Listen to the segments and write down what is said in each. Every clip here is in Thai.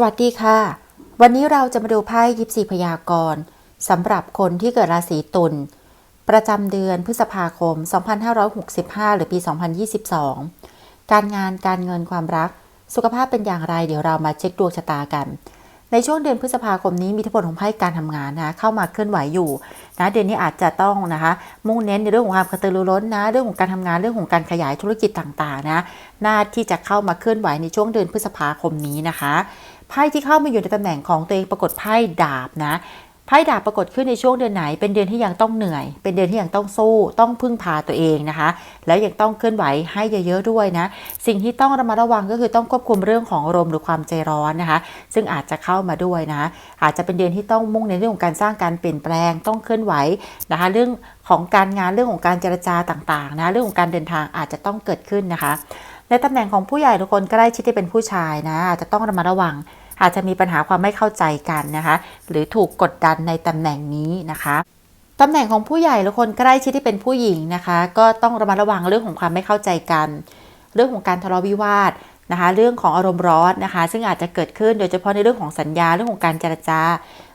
สวัสดีค่ะ วันนี้เราจะมาดูไพ่ยิปซีพยากรณ์สำหรับคนที่เกิดราศีตุลประจำเดือนพฤษภาคม 2565 หรือปี 2022 การงานการเงินความรัก สุขภาพเป็นอย่างไร เดี๋ยวเรามาเช็คดวงชะตากัน ในช่วงเดือนพฤษภาคมนี้มีอิทพลของไพ่การทำงานนะเข้ามาเคลื่อนไหวอยู่นะเดือนนี้อาจจะต้องนะคะ มุ่งเน้นในเรื่องของความกระตือรือร้นนะ เรื่องของการทำงานเรื่องของการขยายธุรกิจต่างๆนะน่าที่จะเข้ามาเคลื่อนไหวในช่วงเดือนพฤษภาคมนี้นะคะ ไพ่ที่เข้ามาอยู่ในตำแหน่งของตัวเองปรากฏไพ่ดาบนะไพ่ดาบปรากฏขึ้นในช่วงเดือนไหน เป็นเดือนที่ยังต้องเหนื่อย เป็นเดือนที่ยังต้องสู้ ต้องพึ่งพาตัวเองนะคะ แล้วยังต้องเคลื่อนไหวให้เยอะๆด้วยนะ สิ่งที่ต้องระมัดระวังก็คือต้องควบคุมเรื่องของอารมณ์หรือความใจร้อนนะคะ ซึ่งอาจจะเข้ามาด้วยนะ อาจจะเป็นเดือนที่ต้องมุ่งในเรื่องของการสร้างการเปลี่ยนแปลง ต้องเคลื่อนไหวนะคะ เรื่องของการงาน เรื่องของการเจรจาต่างๆนะ เรื่องของการเดินทางอาจจะต้องเกิดขึ้นนะคะ ในตำแหน่งของผู้ใหญ่ทุกคนใกล้ชิดที่เป็นผู้ชายนะอาจจะต้องระมัดระวัง อาจจะมีปัญหาความไม่เข้าใจกันนะคะ หรือถูกกดดันในตำแหน่งนี้นะคะตำแหน่งของผู้ใหญ่หรือคนใกล้ชิดที่เป็นผู้หญิงนะคะ ก็ต้องระมัดระวังเรื่องของความไม่เข้าใจกัน เรื่องของการทะเลาะวิวาทนะคะ เรื่องของอารมณ์ร้อนนะคะ ซึ่งอาจจะเกิดขึ้นโดยเฉพาะในเรื่องของสัญญาเรื่องของการเจรจา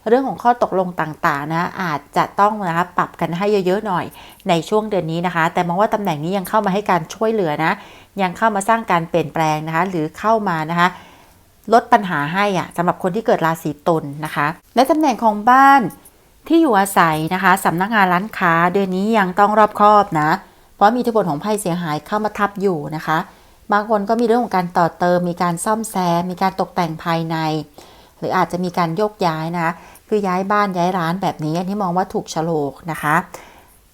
เรื่องของข้อตกลงต่างๆนะอาจจะต้องนะคะปรับกันให้เยอะๆหน่อยในช่วงเดือนนี้นะคะ แต่มองว่าตำแหน่งนี้ยังเข้ามาให้การช่วยเหลือนะยังเข้ามาสร้างการเปลี่ยนแปลงนะคะ หรือเข้ามานะคะลดปัญหาให้อะสำหรับคนที่เกิดราศีตุลนะคะ และตำแหน่งของบ้านที่อยู่อาศัยนะคะสำนักงานร้านค้าเดือนนี้ยังต้องรอบคอบนะ เพราะมีอิทธิพลของไพ่เสียหายเข้ามาทับอยู่นะคะ บางคนก็มีเรื่องของการต่อเติม มีการซ่อมแซม มีการตกแต่งภายใน หรืออาจจะมีการโยกย้ายนะคะ คือย้ายบ้านย้ายร้านแบบนี้ อันนี้มองว่าถูกโฉลกนะคะ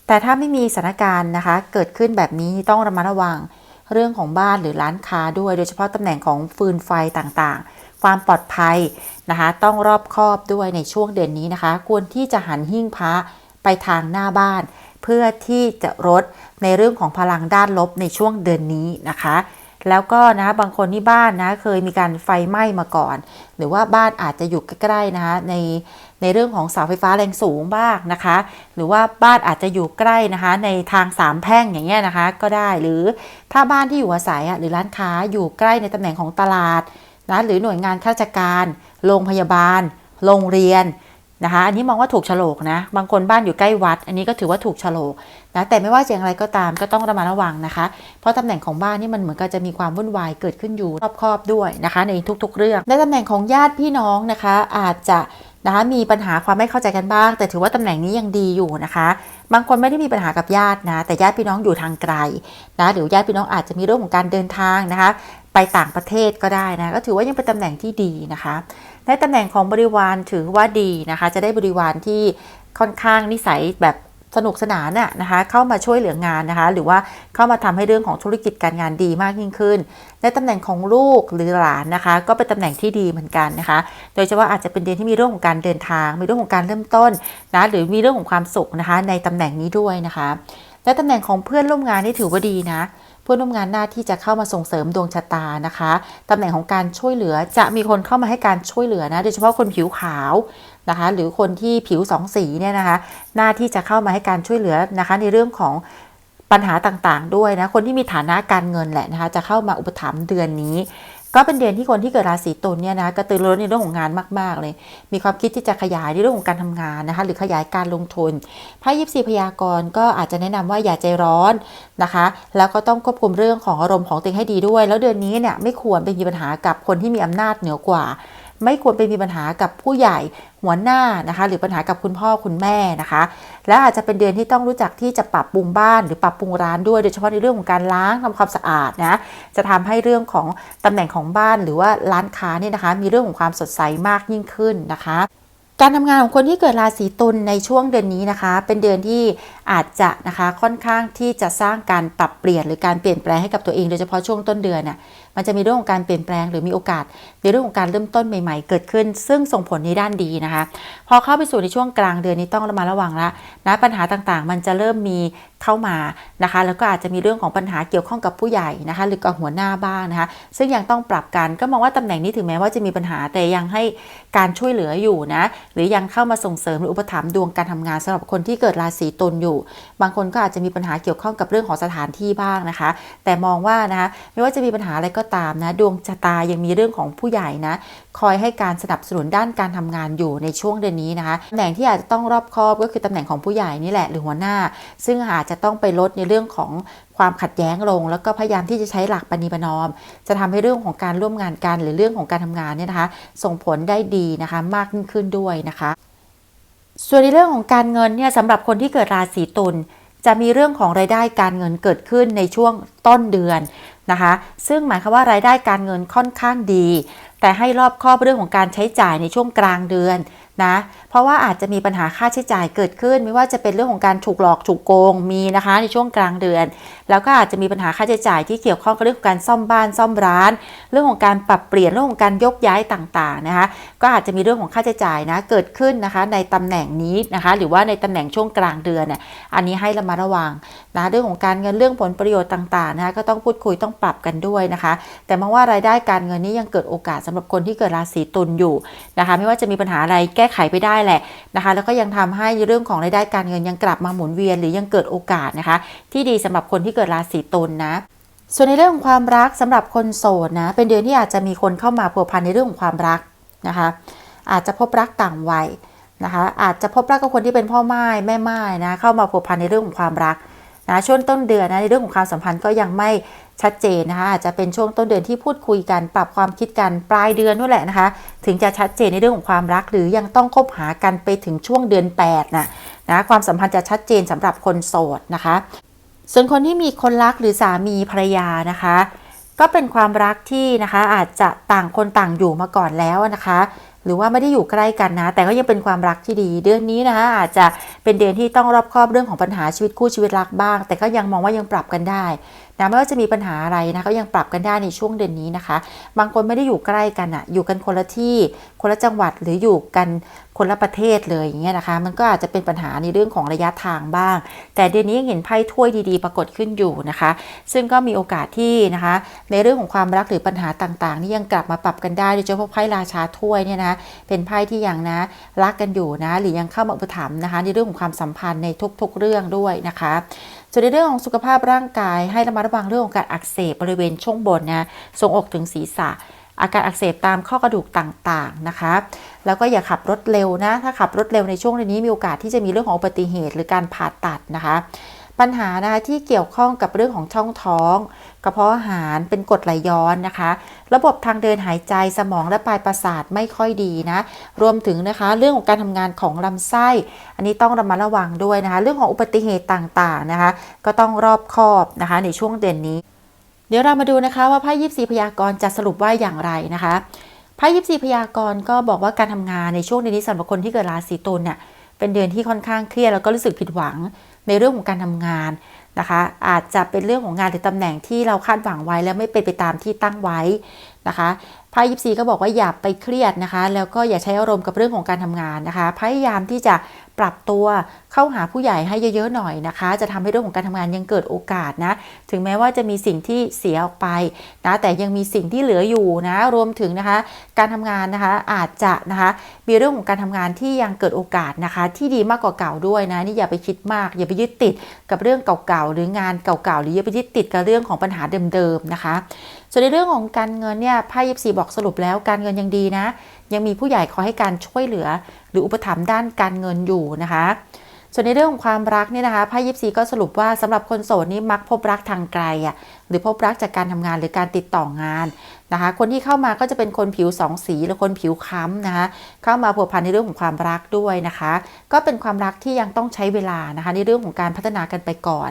แต่ถ้าไม่มีสถานการณ์นะคะ เกิดขึ้นแบบนี้ต้องระมัดระวังเรื่องของบ้านหรือร้านค้าด้วย โดยเฉพาะตำแหน่งของฟืนไฟต่างๆ ความปลอดภัยนะคะ ต้องรอบคอบด้วยในช่วงเดือนนี้นะคะ ควรที่จะหันหิ้งพระไปทางหน้าบ้าน เพื่อที่จะลดในเรื่องของพลังด้านลบในช่วงเดือนนี้นะคะแล้วก็นะบางคนที่บ้านนะเคยมีการไฟไหม้มาก่อน หรือว่าบ้านอาจจะอยู่ใกล้ๆนะคะใน ในเรื่องของเสาไฟฟ้าแรงสูงบ้างนะคะ หรือว่าบ้านอาจจะอยู่ใกล้นะคะ ในทางสามแพร่งอย่างเงี้ยนะคะ ก็ได้หรือถ้าบ้านที่อยู่อาศัยหรือร้านค้าอยู่ใกล้ในตำแหน่งของตลาดนะหรือหน่วยงานข้าราชการ โรงพยาบาล โรงเรียนนะคะ อันนี้มองว่าถูกโฉลกนะ บางคนบ้านอยู่ใกล้วัด อันนี้ก็ถือว่าถูกโฉลกนะ แต่ไม่ว่าจะอย่างไรก็ตามก็ต้องระมัดระวังนะคะ เพราะตำแหน่งของบ้านนี่มันเหมือนกับจะมีความวุ่นวายเกิดขึ้นอยู่รอบครอบด้วยนะคะ ในทุกๆ เรื่อง ในตำแหน่งของญาติพี่น้องนะคะ อาจจะ นะคะมีปัญหาความไม่เข้าใจกันบ้าง แต่ถือว่าตำแหน่งนี้ยังดีอยู่นะคะ บางคนไม่ได้มีปัญหากับญาตินะ แต่ญาติพี่น้องอยู่ทางไกลนะหรือญาติพี่น้องอาจจะมีเรื่องของการเดินทางนะคะ ไปต่างประเทศก็ได้นะก็ถือว่ายังเป็นตำแหน่งที่ดีนะคะ ในตำแหน่งของบริวารถือว่าดีนะคะ จะได้บริวารที่ค่อนข้างนิสัยแบบ สนุกสนานน่ะนะคะเข้ามาช่วยเหลืองานนะคะ หรือว่าเข้ามาทำให้เรื่องของธุรกิจการงานดีมากยิ่งขึ้น ในตำแหน่งของลูกหรือหลานนะคะ ก็เป็นตำแหน่งที่ดีเหมือนกันนะคะ โดยเฉพาะอาจจะเป็นเดือนที่มีเรื่องของการเดินทาง มีเรื่องของการเริ่มต้นนะหรือมีเรื่องของความสุขนะคะ ในตำแหน่งนี้ด้วยนะคะ และตำแหน่งของเพื่อนร่วมงานนี่ถือว่าดีนะเพื่อนร่วมงานหน้าที่จะเข้ามาส่งเสริมดวงชะตานะคะ ตำแหน่งของการช่วยเหลือจะมีคนเข้ามาให้การช่วยเหลือนะ โดยเฉพาะคนผิวขาว นะคะ หรือคนที่ผิวสองสีเนี่ยนะคะ หน้าที่จะเข้ามาให้การช่วยเหลือนะคะ ในเรื่องของปัญหาต่างๆ ด้วยนะ คนที่มีฐานะการเงินแหละนะคะ จะเข้ามาอุปถัมภ์เดือนนี้ ก็เป็นเดือนที่คนที่เกิดราศีตุลเนี่ยนะกระตือรือร้นในเรื่องของงานมาก ๆ เลย มีความคิดที่จะขยายในเรื่องของการทำงานนะคะ หรือขยายการลงทุนไพ่ยิปซีพยากรณ์ก็อาจจะแนะนำว่าอย่าใจร้อนนะคะ แล้วก็ต้องควบคุมเรื่องของอารมณ์ของตัวเองให้ดีด้วย แล้วเดือนนี้เนี่ยไม่ควรไปมีปัญหากับคนที่มีอำนาจเหนือกว่า ไม่ควรไปมีปัญหากับผู้ใหญ่หัวหน้านะคะ หรือปัญหากับคุณพ่อคุณแม่นะคะ แล้วอาจจะเป็นเดือนที่ต้องรู้จักที่จะปรับปรุงบ้านหรือปรับปรุงร้านด้วยโดยเฉพาะในเรื่องของการล้างทำความสะอาดนะจะทำให้เรื่องของตำแหน่งของบ้านหรือว่าร้านค้าเนี่ยนะคะ มีเรื่องของความสดใสมากยิ่งขึ้นนะคะการทำงานของคนที่เกิดราศีตุลในช่วงเดือนนี้นะคะ เป็นเดือนที่อาจจะนะคะค่อนข้างที่จะสร้างการปรับเปลี่ยนหรือการเปลี่ยนแปลงให้กับตัวเองโดยเฉพาะช่วงต้นเดือนน่ะ มันจะมีเรื่องของการเปลี่ยนแปลงหรือมีโอกาส ในเรื่องของการเริ่มต้นใหม่ ๆ เกิดขึ้น ซึ่งส่งผลในด้านดีนะคะ พอเข้าไปสู่ในช่วงกลางเดือนนี้ต้องระมัดระวังละนะปัญหาต่างๆ มันจะเริ่มมีเข้ามานะคะ แล้วก็อาจจะมีเรื่องของปัญหาเกี่ยวข้องกับผู้ใหญ่นะคะ หรือกับหัวหน้าบ้างนะคะ ซึ่งยังต้องปรับกันก็มองว่าตำแหน่งนี้ถึงแม้ว่าจะมีปัญหาแต่ยังให้การช่วยเหลืออยู่นะหรือยังเข้ามาส่งเสริมหรืออุปถัมภ์ดวงการทำงานสำหรับคนที่เกิดราศีตุลอยู่ บางคนก็อาจจะมีปัญหาเกี่ยวข้องกับเรื่องของสถานที่บ้างนะคะ แต่มองว่านะคะไม่ว่าจะมีปัญหาอะไรก็ตามนะ ดวงชะตายังมีเรื่องของผู้ใหญ่นะ คอยให้การสนับสนุนด้านการทำงานอยู่ในช่วงเดือนนี้นะคะตำแหน่งที่อาจจะต้องรอบคอบก็คือตำแหน่งของผู้ใหญ่นี่แหละหรือหัวหน้า ซึ่งอาจจะต้องไปลดในเรื่องของความขัดแย้งลง แล้วก็พยายามที่จะใช้หลักปณิปนอม จะทำให้เรื่องของการร่วมงานกันหรือเรื่องของการทำงานเนี่ยนะคะ ส่งผลได้ดีนะคะมากขึ้นด้วยนะคะ ส่วนในเรื่องของการเงินเนี่ยสำหรับคนที่เกิดราศีตุลจะมีเรื่องของรายได้การเงินเกิดขึ้นในช่วงต้นเดือน นะคะ ซึ่งหมายความว่ารายได้การเงินค่อนข้างดี แต่ให้รอบคอบเรื่องของการใช้จ่ายในช่วงกลางเดือน นะเพราะว่าอาจจะมีปัญหาค่าใช้จ่ายเกิดขึ้น ไม่ว่าจะเป็นเรื่องของการถูกหลอกถูกโกงมีนะคะ ในช่วงกลางเดือน แล้วก็อาจจะมีปัญหาค่าใช้จ่ายที่เกี่ยวข้องกับเรื่องของการซ่อมบ้านซ่อมร้าน เรื่องของการปรับเปลี่ยนเรื่องของการยกย้ายต่างๆนะคะ ก็อาจจะมีเรื่องของค่าใช้จ่ายนะเกิดขึ้นนะคะในตำแหน่งนี้นะคะ หรือว่าในตำแหน่งช่วงกลางเดือนเนี่ยอันนี้ให้ระมัดระวังนะเรื่องของการเงินเรื่องผลประโยชน์ต่างๆนะคะก็ต้องพูดคุยต้องปรับกันด้วยนะคะ แต่มองว่ารายได้การเงินนี้ยังเกิดโอกาสสำหรับคนที่เกิดราศีตุลอยู่นะคะ ไม่ว่าจะมีปัญหาอะไรแก้ไขไปได้แหละนะคะ แล้วก็ยังทำให้เรื่องของรายได้การเงินยังกลับมาหมุนเวียนหรือยังเกิดโอกาสนะคะ ที่ดีสำหรับคนที่เกิดราศีตุลนะส่วนในเรื่องของความรักสำหรับคนโสดนะ เป็นเดือนที่อาจจะมีคนเข้ามาพัวพันในเรื่องของความรักนะคะ อาจจะพบรักต่างวัยนะคะ อาจจะพบรักกับคนที่เป็นพ่อไม้แม่ไม้นะเข้ามาพัวพันในเรื่องของความรัก นะช่วงต้นเดือนนะในเรื่องของความสัมพันธ์ก็ยังไม่ชัดเจนนะคะอาจจะเป็นช่วงต้นเดือนที่พูดคุยกันปรับความคิดกันปลายเดือนนู่นแหละนะคะ ถึงจะชัดเจนในเรื่องของความรัก หรือยังต้องคบหากันไปถึงช่วงเดือน8นะนะความสัมพันธ์จะชัดเจนสำหรับคนโสดนะคะ ส่วนคนที่มีคนรักหรือสามีภรรยานะคะ ก็เป็นความรักที่นะคะอาจจะต่างคนต่างอยู่มาก่อนแล้วนะคะ หรือว่าไม่ได้อยู่ใกล้กันนะ แต่ก็ยังเป็นความรักที่ดี เดือนนี้นะคะอาจจะเป็นเดือนที่ต้องรอบคอบเรื่องของปัญหาชีวิตคู่ชีวิตรักบ้าง แต่ก็ยังมองว่ายังปรับกันได้นะไม่ว่าจะมีปัญหาอะไรนะก็ยังปรับกันได้ในช่วงเดือนนี้นะคะ บางคนไม่ได้อยู่ใกล้กันอะอยู่กันคนละที่คนละจังหวัดหรืออยู่กัน คนละประเทศเลยอย่างเงี้ยนะคะ มันก็อาจจะเป็นปัญหาในเรื่องของระยะทางบ้าง แต่เดือนนี้ยังเห็นไพ่ถ้วยดีๆ ปรากฏขึ้นอยู่นะคะ ซึ่งก็มีโอกาสที่นะคะ ในเรื่องของความรักหรือปัญหาต่างๆนี่ยังกลับมาปรับกันได้โดยเฉพาะไพ่ราชาถ้วยเนี่ยนะเป็นไพ่ที่ยังนะรักกันอยู่นะ หรือยังเข้ามาอุปถัมภ์นะคะ ในเรื่องของความสัมพันธ์ในทุก ๆ เรื่องด้วยนะคะส่วนในเรื่องของสุขภาพร่างกายให้ระมัดระวังเรื่องของการอักเสบบริเวณช่วงบนนะทรงอกถึงศีรษะ อาการอักเสบตามข้อกระดูกต่างๆนะคะ แล้วก็อย่าขับรถเร็วนะ ถ้าขับรถเร็วในช่วงนี้มีโอกาสที่จะมีเรื่องของอุบัติเหตุหรือการผ่าตัดนะคะ ปัญหานะคะที่เกี่ยวข้องกับเรื่องของช่องท้อง กระเพาะอาหารเป็นกรดไหลย้อนนะคะ ระบบทางเดินหายใจสมองและปลายประสาทไม่ค่อยดีนะ รวมถึงนะคะเรื่องของการทำงานของลำไส้ อันนี้ต้องระมัดระวังด้วยนะคะ เรื่องของอุบัติเหตุต่างๆนะคะ ก็ต้องรอบคอบนะคะในช่วงเดือนนี้ เดี๋ยวเรามาดูนะคะว่าไพ่ยิปซีพยากรณ์จะสรุปว่าอย่างไรนะคะไพ่ยิปซีพยากรณ์ก็บอกว่าการทำงานในช่วงเดือนนี้สำหรับคนที่เกิดราศีตุลเนี่ยเป็นเดือนที่ค่อนข้างเครียดแล้วก็รู้สึกผิดหวังในเรื่องของการทำงานนะคะ อาจจะเป็นเรื่องของงานหรือตำแหน่งที่เราคาดหวังไว้แล้วไม่เป็นไปตามที่ตั้งไว้ นะคะไพ่ยิปซีก็บอกว่าอย่าไปเครียดนะคะ แล้วก็อย่าใช้อารมณ์กับเรื่องของการทำงานนะคะ พยายามที่จะปรับตัวเข้าหาผู้ใหญ่ให้เยอะๆหน่อยนะคะ จะทำให้เรื่องของการทำงานยังเกิดโอกาสนะ ถึงแม้ว่าจะมีสิ่งที่เสียออกไปนะแต่ยังมีสิ่งที่เหลืออยู่นะ รวมถึงนะคะ การทำงานนะคะอาจจะนะคะ มีเรื่องของการทำงานที่ยังเกิดโอกาสนะคะ ที่ดีมากกว่าเก่าด้วยนะนี่อย่าไปคิดมาก อย่าไปยึดติดกับเรื่องเก่าๆหรืองานเก่าๆหรืออย่าไปยึดติดกับเรื่องของปัญหาเดิมๆนะคะ ส่วนในเรื่องของการเงินเนี่ยไพ่ยิบสี่บอกสรุปแล้วการเงินยังดีนะ ยังมีผู้ใหญ่คอยให้การช่วยเหลือ หรืออุปถัมภ์ด้านการเงินอยู่นะคะ ส่วนในเรื่องของความรักเนี่ยนะคะไพ่ยิปซีก็สรุปว่าสำหรับคนโสดนี่มักพบรักทางไกลอะหรือพบรักจากการทำงานหรือการติดต่องานนะคะ คนที่เข้ามาก็จะเป็นคนผิวสองสีหรือคนผิวค้ำนะคะ เข้ามาผัวพันในเรื่องของความรักด้วยนะคะ ก็เป็นความรักที่ยังต้องใช้เวลานะคะ ในเรื่องของการพัฒนากันไปก่อน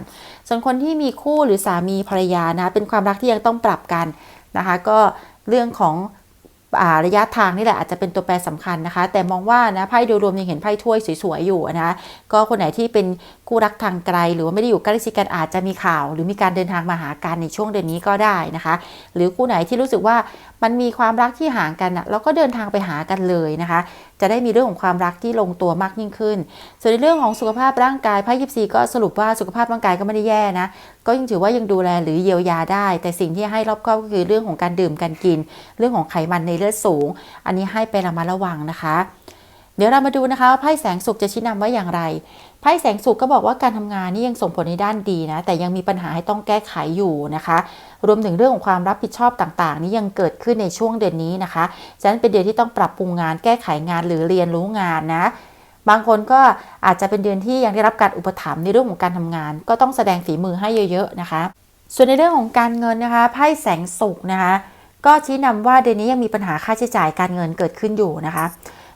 ส่วนคนที่มีคู่หรือสามีภรรยานะเป็นความรักที่ยังต้องปรับกันนะคะ ก็เรื่องของ ระยะทางนี่แหละอาจจะเป็นตัวแปรสำคัญนะคะ แต่มองว่านะไพ่โดยรวมยังเห็นไพ่ถ้วยสวยๆอยู่นะก็คนไหนที่เป็นคู่รักทางไกล หรือว่าไม่ได้อยู่ใกล้ชิดกันอาจจะมีข่าว หรือมีการเดินทางมาหากันในช่วงเดือนนี้ก็ได้นะคะ หรือคู่ไหนที่รู้สึกว่ามันมีความรักที่ห่างกันอะแล้วก็เดินทางไปหากันเลยนะคะ จะได้มีเรื่องของความรักที่ลงตัวมากยิ่งขึ้น ส่วนในเรื่องของสุขภาพร่างกายไพ่ยิปซีก็สรุปว่าสุขภาพร่างกายก็ไม่ได้แย่นะก็ยังถือว่ายังดูแลหรือเยียวยาได้ แต่สิ่งที่ให้รอบคอบก็คือเรื่องของการดื่มการกิน เรื่องของไขมันในเลือดสูง อันนี้ให้ไประมัดระวังนะคะ เดี๋ยวเรามาดูนะคะว่าไพ่แสงสุขจะชี้นำว่าอย่างไรไพ่แสงสุขก็บอกว่าการทำงานนี่ยังส่งผลในด้านดีนะ แต่ยังมีปัญหาให้ต้องแก้ไขอยู่นะคะ รวมถึงเรื่องของความรับผิดชอบต่างๆ นี่ยังเกิดขึ้นในช่วงเดือนนี้นะคะฉะนั้นเป็นเดือนที่ต้องปรับปรุงงาน แก้ไขงานหรือเรียนรู้งานนะบางคนก็อาจจะเป็นเดือนที่ยังได้รับการอุปถัมภ์ในเรื่องของการทำงาน ก็ต้องแสดงฝีมือให้เยอะ ๆนะคะ ส่วนในเรื่องของการเงินนะคะไพ่แสงสุขนะคะ ก็ชี้นำว่าเดือนนี้ยังมีปัญหาค่าใช้จ่ายการเงินเกิดขึ้นอยู่นะคะ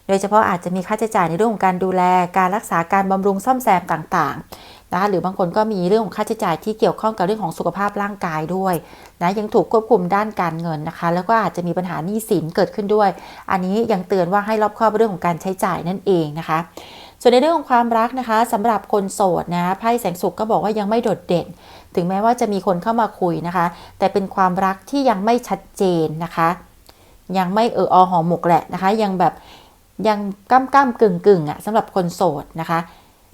โดยเฉพาะอาจจะมีค่าใช้จ่ายในเรื่องของการดูแล การรักษาการบำรุงซ่อมแซมต่างๆนะคะหรือบางคนก็มีเรื่องของค่าใช้จ่ายที่เกี่ยวข้องกับเรื่องของสุขภาพร่างกายด้วยนะยังถูกควบคุมด้านการเงินนะคะ แล้วก็อาจจะมีปัญหาหนี้สินเกิดขึ้นด้วย อันนี้ยังเตือนว่าให้รอบคอบเรื่องของการใช้จ่ายนั่นเองนะคะส่วนในเรื่องของความรักนะคะสำหรับคนโสดนะไพ่แสงสุขก็บอกว่ายังไม่โดดเด่น ถึงแม้ว่าจะมีคนเข้ามาคุยนะคะ แต่เป็นความรักที่ยังไม่ชัดเจนนะคะ ยังไม่เอออหอหมกแหละนะคะ ยังแบบยังก้ำก้ำกึ่งกึ่งอะสำหรับคนโสดนะคะ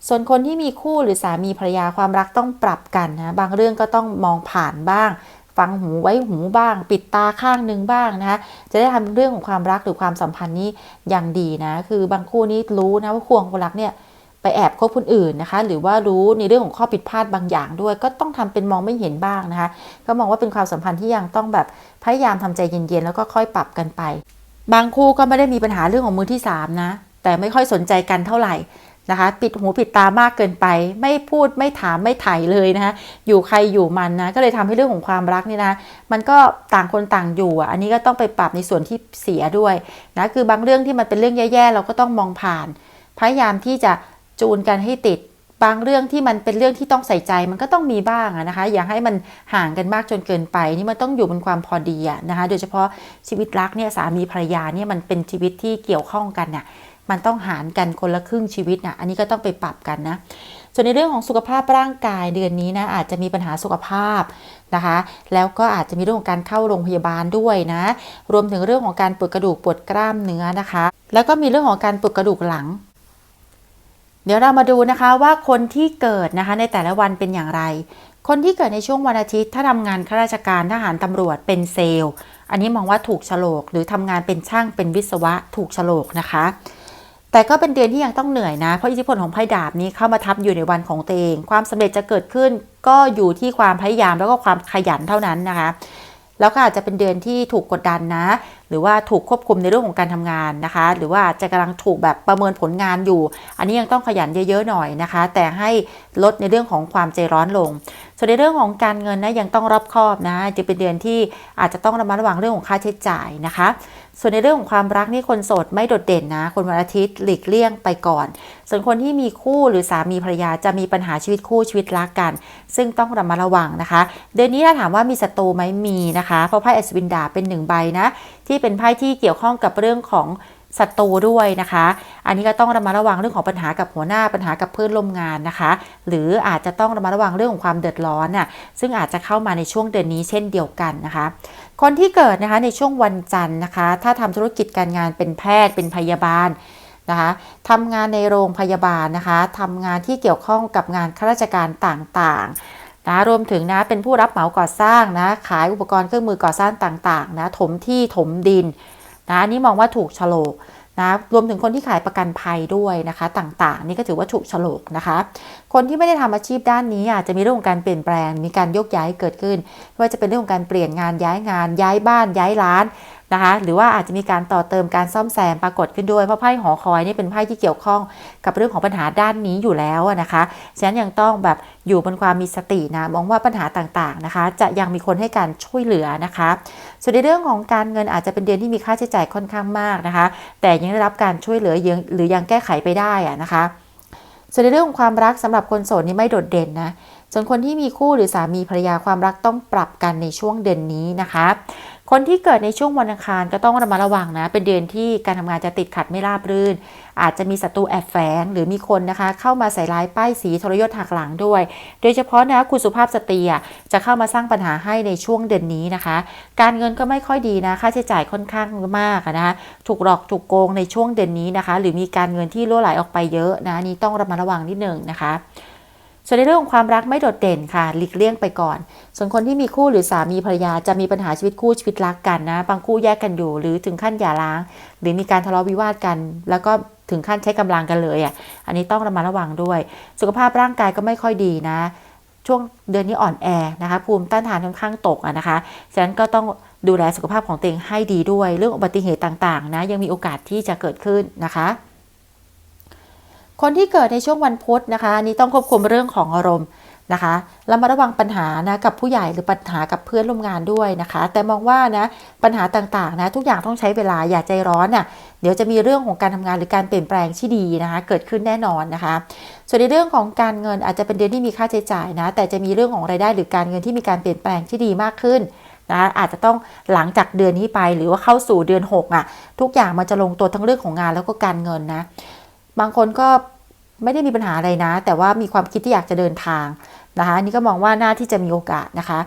ส่วนคนที่มีคู่หรือสามีภรรยาความรักต้องปรับกันนะ บางเรื่องก็ต้องมองผ่านบ้าง ฟังหูไว้หูบ้าง ปิดตาข้างหนึงบ้างนะคะ จะได้ทำเรื่องของความรักหรือความสัมพันธ์นี้อย่างดีนะ คือบางคู่นี้รู้นะว่าควงคนรักเนี่ย แอบคบคนอื่นนะคะ หรือว่ารู้ในเรื่องของข้อผิดพลาดบางอย่างด้วย ก็ต้องทำเป็นมองไม่เห็นบ้างนะคะ ก็มองว่าเป็นความสัมพันธ์ที่ยังต้องแบบพยายามทำใจเย็นๆ แล้วก็ค่อยปรับกันไป บางคู่ก็ไม่ได้มีปัญหาเรื่องของมือที่สามนะแต่ไม่ค่อยสนใจกันเท่าไหร่นะคะ ปิดหูปิดตามากเกินไป ไม่พูดไม่ถามไม่ถ่ายเลยนะคะอยู่ใครอยู่มันนะ ก็เลยทำให้เรื่องของความรักนี่นะ มันก็ต่างคนต่างอยู่อะ อันนี้ก็ต้องไปปรับในส่วนที่เสียด้วยนะ คือบางเรื่องที่มันเป็นเรื่องแย่ๆ เราก็ต้องมองผ่าน พยายามที่จะ จูนกันให้ติด บางเรื่องที่มันเป็นเรื่องที่ต้องใส่ใจมันก็ต้องมีบ้างนะคะ อย่าให้มันห่างกันมากจนเกินไป นี่มันต้องอยู่บนความพอดีนะคะ โดยเฉพาะชีวิตรักเนี่ยสามีภรรยาเนี่ยมันเป็นชีวิตที่เกี่ยวข้องกันน่ะมันต้องหารกันคนละครึ่งชีวิตนะอันนี้ก็ต้องไปปรับกันนะ ส่วนในเรื่องของสุขภาพร่างกายเดือนนี้นะอาจจะมีปัญหาสุขภาพนะคะ แล้วก็อาจจะมีเรื่องของการเข้าโรงพยาบาลด้วยนะ รวมถึงเรื่องของการปวดกระดูกปวดกล้ามเนื้อนะคะ แล้วก็มีเรื่องของการปวดกระดูกหลัง เดี๋ยวเรามาดูนะคะว่าคนที่เกิดนะคะในแต่ละวันเป็นอย่างไร คนที่เกิดในช่วงวันอาทิตย์ ถ้าทำงานข้าราชการทหารตำรวจเป็นเซลล์ อันนี้มองว่าถูกโฉลกหรือทำงานเป็นช่างเป็นวิศวะถูกโฉลกนะคะ แต่ก็เป็นเดือนที่ยังต้องเหนื่อยนะเพราะอิทธิพลของไพ่ดาบนี้เข้ามาทับอยู่ในวันของตัวเอง ความสำเร็จจะเกิดขึ้นก็อยู่ที่ความพยายามแล้วก็ความขยันเท่านั้นนะคะแล้วก็อาจจะเป็นเดือนที่ถูกกดดันนะ หรือว่าถูกควบคุมในเรื่องของการทำงานนะคะ หรือว่าจะกำลังถูกแบบประเมินผลงานอยู่ อันนี้ยังต้องขยันเยอะๆหน่อยนะคะ แต่ให้ลดในเรื่องของความใจร้อนลง ส่วนในเรื่องของการเงินนะยังต้องรอบคอบนะ จะเป็นเดือนที่อาจจะต้องระมัดระวังเรื่องของค่าใช้จ่ายนะคะ ส่วนในเรื่องของความรักนี่คนโสดไม่โดดเด่นนะ คนวันอาทิตย์หลีกเลี่ยงไปก่อน ส่วนคนที่มีคู่หรือสามีภรรยาจะมีปัญหาชีวิตคู่ชีวิตรักกัน ซึ่งต้องระมัดระวังนะคะ เดือนนี้ถ้าถามว่ามีศัตรูไหมมีนะคะ เพราะไพ่อัศวินดาบเป็นหนึ่งใบนะที่เป็นไพ่ที่เกี่ยวข้องกับเรื่องของศัตรูด้วยนะคะ อันนี้ก็ต้องระมัดระวังเรื่องของปัญหากับหัวหน้าปัญหากับเพื่อนร่วมงานนะคะ หรืออาจจะต้องระมัดระวังเรื่องของความเดือดร้อนน่ะ ซึ่งอาจจะเข้ามาในช่วงเดือนนี้เช่นเดียวกันนะคะ คนที่เกิดนะคะในช่วงวันจันทร์นะคะ ถ้าทำธุรกิจการงานเป็นแพทย์เป็นพยาบาลนะคะทำงานในโรงพยาบาลนะคะทำงานที่เกี่ยวข้องกับงานข้าราชการต่างๆ นะรวมถึงนะเป็นผู้รับเหมาก่อสร้างนะขายอุปกรณ์เครื่องมือก่อสร้างต่างๆนะถมที่ถมดินนะอันนี้มองว่าถูกฉลกนะรวมถึงคนที่ขายประกันภัยด้วยนะคะต่างๆ นี่ก็ถือว่าถูกฉลกนะคะ คนที่ไม่ได้ทำอาชีพด้านนี้อาจจะมีเรื่องของการเปลี่ยนแปลง มีการยกย้ายเกิดขึ้นไม่ว่าจะเป็นเรื่องของการเปลี่ยนงานย้ายงานย้ายบ้านย้ายร้าน นะคะ หรือว่าอาจจะมีการต่อเติมการซ่อมแซมปรากฏขึ้นด้วย เพราะไพ่หอคอยนี่เป็นไพ่ที่เกี่ยวข้องกับเรื่องของปัญหาด้านนี้อยู่แล้วนะคะ ฉะนั้นยังต้องแบบอยู่บนความมีสตินะ มองว่าปัญหาต่างๆนะคะ จะยังมีคนให้การช่วยเหลือนะคะ ส่วนในเรื่องของการเงินอาจจะเป็นเดือนที่มีค่าใช้จ่ายค่อนข้างมากนะคะ แต่ยังได้รับการช่วยเหลือยังหรือยังแก้ไขไปได้อะนะคะ ส่วนในเรื่องของความรักสำหรับคนโสดนี่ไม่โดดเด่นนะส่วนคนที่มีคู่หรือสามีภรรยาความรักต้องปรับกันในช่วงเดือนนี้นะคะ คนที่เกิดในช่วงวันอังคารก็ต้องระมัดระวังนะ เป็นเดือนที่การทำงานจะติดขัดไม่ราบรื่น อาจจะมีศัตรูแอบแฝงหรือมีคนนะคะ เข้ามาใส่ร้ายป้ายสีทรยศหักหลังด้วย โดยเฉพาะนะคุณสุภาพสตรีจะเข้ามาสร้างปัญหาให้ในช่วงเดือนนี้นะคะ การเงินก็ไม่ค่อยดีนะค่าใช้จ่ายค่อนข้างมากนะคะถูกหลอกถูกโกงในช่วงเดือนนี้นะคะ หรือมีการเงินที่ล่วไหลออกไปเยอะนะนี่ต้องระมัดระวังนิดหนึ่งนะคะ ส่วนในเรื่องของความรักไม่โดดเด่นค่ะ หลีกเลี่ยงไปก่อน ส่วนคนที่มีคู่หรือสามีภรรยาจะมีปัญหาชีวิตคู่ชีวิตรักกันนะ บางคู่แยกกันอยู่ หรือถึงขั้นหย่าร้าง หรือมีการทะเลาะวิวาทกัน แล้วก็ถึงขั้นใช้กำลังกันเลยอะ อันนี้ต้องระมัดระวังด้วย สุขภาพร่างกายก็ไม่ค่อยดีนะ ช่วงเดือนนี้อ่อนแอนะคะ ภูมิต้านทานค่อนข้างตกอะนะคะ ฉะนั้นก็ต้องดูแลสุขภาพของตัวเองให้ดีด้วย เรื่องอุบัติเหตุต่างๆนะ ยังมีโอกาสที่จะเกิดขึ้นนะคะ คนที่เกิดในช่วงวันพุธนะคะนี้ต้องควบคุมเรื่องของอารมณ์นะคะแล้วมาระวังปัญหานะกับผู้ใหญ่หรือปัญหากับเพื่อนร่วมงานด้วยนะคะ แต่มองว่านะปัญหาต่างๆนะทุกอย่างต้องใช้เวลาอย่าใจร้อนน่ะเดี๋ยวจะมีเรื่องของการทำงานหรือการเปลี่ยนแปลงที่ดีนะคะเกิดขึ้นแน่นอนนะคะ ส่วนในเรื่องของการเงินอาจจะเป็นเดือนที่มีค่าใช้จ่ายนะแต่จะมีเรื่องของรายได้หรือการเงินที่มีการเปลี่ยนแปลงที่ดีมากขึ้นนะอาจจะต้องหลังจากเดือนนี้ไปหรือว่าเข้าสู่เดือน6อะทุกอย่างมันจะลงตัวทั้งเรื่องของงานแล้วก็การเงินนะ บางคนก็ไม่ได้มีปัญหาอะไรนะ แต่ว่ามีความคิดที่อยากจะเดินทางนะคะอันนี่ก็มองว่าน่าที่จะมีโอกาสนะคะ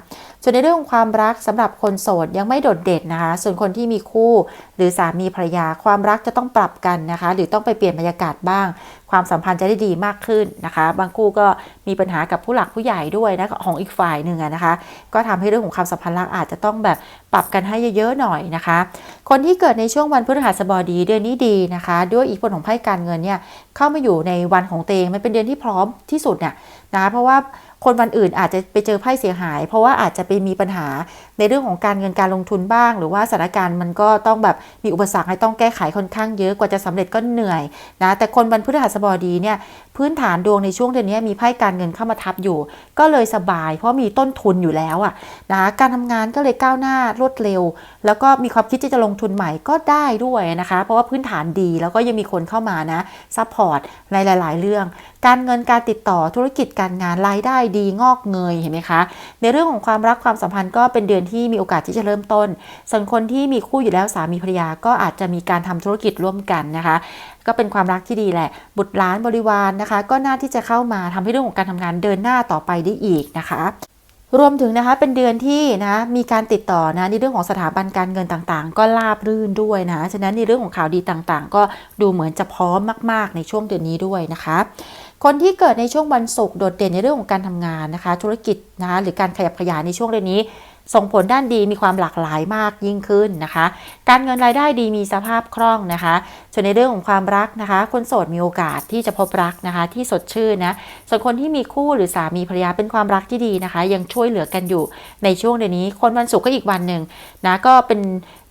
ส่วนในเรื่องของความรักสำหรับคนโสดยังไม่โดดเด่นนะคะ ส่วนคนที่มีคู่ หรือสามีภรรยาความรักจะต้องปรับกันนะคะ หรือต้องไปเปลี่ยนบรรยากาศบ้าง ความสัมพันธ์จะได้ดีมากขึ้นนะคะ บางคู่ก็มีปัญหากับผู้หลักผู้ใหญ่ด้วยนะของอีกฝ่ายหนึ่งนะคะ ก็ทำให้เรื่องของความสัมพันธ์รักอาจจะต้องแบบปรับกันให้เยอะๆหน่อยนะคะ คนที่เกิดในช่วงวันพฤหัสบดีเดือนนี้ดีนะคะ ด้วยอีกผลของไพ่การเงินเนี่ยเข้ามาอยู่ในวันของเตงมันเป็นเดือนที่พร้อมที่สุดเนี่ย นะเพราะว่าคนวันอื่นอาจจะไปเจอไพ่เสียหาย เพราะว่าอาจจะไปมีปัญหา ในเรื่องของการเงินการลงทุนบ้าง หรือว่าสถานการณ์มันก็ต้องแบบมีอุปสรรคให้ต้องแก้ไขค่อนข้างเยอะกว่าจะสำเร็จก็เหนื่อยนะแต่คนวันพฤหัสบดีเนี่ยพื้นฐานดวงในช่วงเดือนนี้มีไพ่การเงินเข้ามาทับอยู่ ก็เลยสบาย เพราะมีต้นทุนอยู่แล้วอะนะการทำงานก็เลยก้าวหน้ารวดเร็ว แล้วก็มีความคิดที่จะลงทุนใหม่ก็ได้ด้วยนะคะ เพราะว่าพื้นฐานดีแล้วก็ยังมีคนเข้ามานะซัพพอร์ตในหลาย ๆ เรื่อง การเงินการติดต่อธุรกิจการงานรายได้ดีงอกเงยเห็นไหมคะ ในเรื่องของความรักความสัมพันธ์ก็เป็นเดือนที่มีโอกาสที่จะเริ่มต้น ส่วนคนที่มีคู่อยู่แล้วสามีภรรยาก็อาจจะมีการทำธุรกิจร่วมกันนะคะ ก็เป็นความรักที่ดีแหละ บุตรหลานบริวารนนะคะ ก็น่าที่จะเข้ามาทำให้เรื่องของการทำงานเดินหน้าต่อไปได้อีกนะคะรวมถึงนะคะเป็นเดือนที่นะมีการติดต่อนะในเรื่องของสถาบันการเงินต่างๆ ก็ราบรื่นด้วยนะฉะนั้นในเรื่องของข่าวดีต่างๆ ก็ดูเหมือนจะพร้อมมาก ๆ ในช่วงเดือนนี้ด้วยนะคะ คนที่เกิดในช่วงวันศุกร์โดดเด่นในเรื่องของการทำงานนะคะ ธุรกิจนะคะหรือการขยับขยายในช่วงเดือนนี้ ส่งผลด้านดีมีความหลากหลายมากยิ่งขึ้นนะคะ การเงินรายได้ดีมีสภาพคล่องนะคะ ส่วนในเรื่องของความรักนะคะ คนโสดมีโอกาสที่จะพบรักนะคะ ที่สดชื่นนะส่วนคนที่มีคู่หรือสามีภรรยาเป็นความรักที่ดีนะคะ ยังช่วยเหลือกันอยู่ในช่วงเดือนนี้ คนวันศุกร์ก็อีกวันหนึ่งนะก็เป็น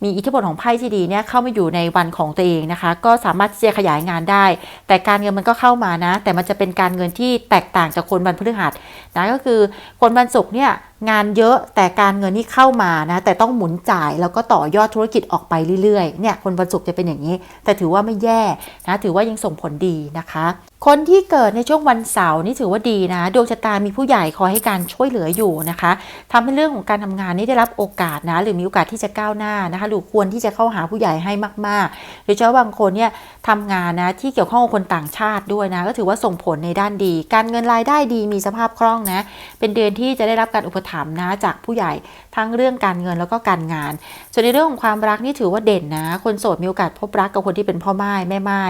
มีอิทธิพลของไพ่ที่ดีเนี่ยเข้ามาอยู่ในวันของตัวเองนะคะ ก็สามารถที่จะขยายงานได้ แต่การเงินมันก็เข้ามานะ แต่มันจะเป็นการเงินที่แตกต่างจากคนวันพฤหัสนะก็คือคนวันศุกร์เนี่ยงานเยอะแต่การเงินที่เข้ามานะแต่ต้องหมุนจ่ายแล้วก็ต่อยอดธุรกิจออกไปเรื่อยๆเนี่ยคนวันศุกร์จะเป็นอย่างนี้ แต่ถือว่าไม่แย่นะถือว่ายังส่งผลดีนะคะ คนที่เกิดในช่วงวันเสาร์นี่ถือว่าดีนะ ดวงชะตามีผู้ใหญ่คอยให้การช่วยเหลืออยู่นะคะทำให้เรื่องของการทำงานนี่ได้รับโอกาสนะ หรือมีโอกาสที่จะก้าวหน้านะคะ หรือควรที่จะเข้าหาผู้ใหญ่ให้มากๆ หรือเฉพาะบางคนเนี่ยทำงานนะที่เกี่ยวข้องกับคนต่างชาติด้วยนะ ก็ถือว่าส่งผลในด้านดี การเงินรายได้ดีมีสภาพคล่องนะ เป็นเดือนที่จะได้รับการอุปถัมภ์นะจากผู้ใหญ่ทั้งเรื่องการเงินแล้วก็การงาน ส่วนในเรื่องของความรักนี่ถือว่าเด่นนะ คนโสดมีโอกาสพบรักกับคนที่เป็นพ่อไม้แม่ไม้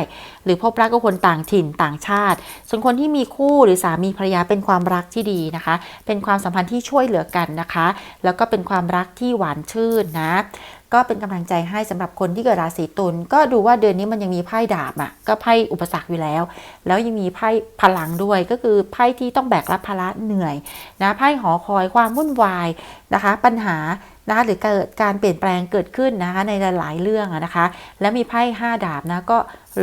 หรือพบรักกับคนต่างถิ่นต่างชาติ ส่วนคนที่มีคู่หรือสามีภรรยาเป็นความรักที่ดีนะคะ เป็นความสัมพันธ์ที่ช่วยเหลือกันนะคะ แล้วก็เป็นความรักที่หวานชื่นนะก็เป็นกำลังใจให้สำหรับคนที่เกิดราศีตุลก็ดูว่าเดือนนี้มันยังมีไพ่ดาบอะ่ะก็ไพ่อุปสรรคอยู่แล้ว แล้วยังมีไพ่พลังด้วยก็คือไพ่ที่ต้องแบกรับภาระเหนื่อยนะไพ่หอคอยความวุ่นวายนะคะ ปัญหานะหรือเกิดการเปลี่ยนแปลงเกิดขึ้นนะคะในหลายๆเรื่องนะคะ แล้วมีไพ่ห้าดาบนะก็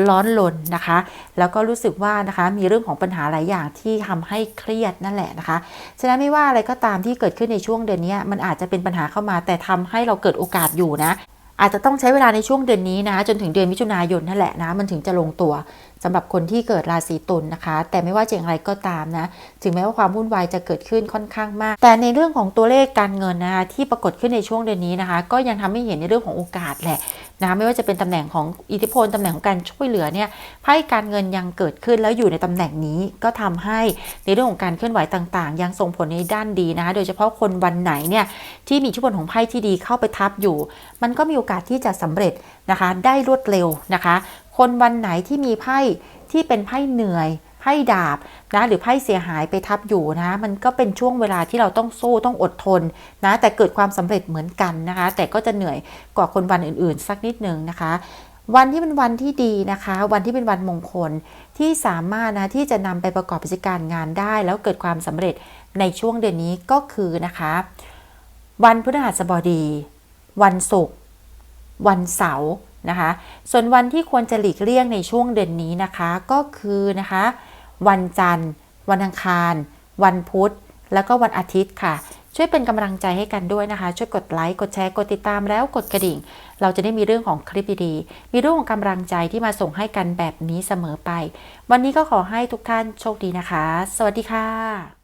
ร้อนลนนะคะ แล้วก็รู้สึกว่านะคะมีเรื่องของปัญหาหลายอย่างที่ทำให้เครียดนั่นแหละนะคะ ฉะนั้นไม่ว่าอะไรก็ตามที่เกิดขึ้นในช่วงเดือนนี้มันอาจจะเป็นปัญหาเข้ามา แต่ทำให้เราเกิดโอกาสอยู่นะอาจจะต้องใช้เวลาในช่วงเดือนนี้นะ จนถึงเดือนมิถุนายนนั่นแหละนะ มันถึงจะลงตัวสำหรับคนที่เกิดราศีตุลนนะคะ แต่ไม่ว่าจะอย่างไรก็ตามนะ ถึงแม้ว่าความวุ่นวายจะเกิดขึ้นค่อนข้างมาก แต่ในเรื่องของตัวเลขการเงินนะคะที่ปรากฏขึ้นในช่วงเดือนนี้นะคะ ก็ยังทำให้เห็นในเรื่องของโอกาสแหละ นะไม่ว่าจะเป็นตำแหน่งของอิทธิพลตำแหน่งของการช่วยเหลือเนี่ยไพ่การเงินยังเกิดขึ้นแล้วอยู่ในตำแหน่งนี้ก็ทำให้ในเรื่องของการเคลื่อนไหวต่างๆ ยังส่งผลในด้านดีนะคะโดยเฉพาะคนวันไหนเนี่ยที่มีอิทธิพลของไพ่ที่ดีเข้าไปทับอยู่ มันก็มีโอกาสที่จะสำเร็จนะคะได้รวดเร็วนะคะ คนวันไหนที่มีไพ่ที่เป็นไพ่เหนื่อย พ่ดาบนะหรือไพ่เสียหายไปทับอยู่นะมันก็เป็นช่วงเวลาที่เราต้องสู้ต้องอดทนนะแต่เกิดความสำเร็จเหมือนกันนะคะ แต่ก็จะเหนื่อยกว่าคนวันอื่นๆ สักนิดนึงนะคะ วันที่เป็นวันที่ดีนะคะ วันที่เป็นวันมงคลที่สามารถนะที่จะนำไปประกอบกิจการงานได้ แล้วเกิดความสำเร็จในช่วงเดือนนี้ก็คือนะคะ วันพฤหัสบดี วันศุกร์วันเสาร์นะคะ ส่วนวันที่ควรจะหลีกเลี่ยงในช่วงเดือนนี้นะคะก็คือนะคะ วันจันทร์ วันอังคาร วันพุธ แล้วก็วันอาทิตย์ค่ะ ช่วยเป็นกำลังใจให้กันด้วยนะคะ ช่วยกดไลค์ กดแชร์ กดติดตามแล้วกดกระดิ่ง เราจะได้มีเรื่องของคลิปดีๆ มีเรื่องของกำลังใจที่มาส่งให้กันแบบนี้เสมอไป วันนี้ก็ขอให้ทุกท่านโชคดีนะคะ สวัสดีค่ะ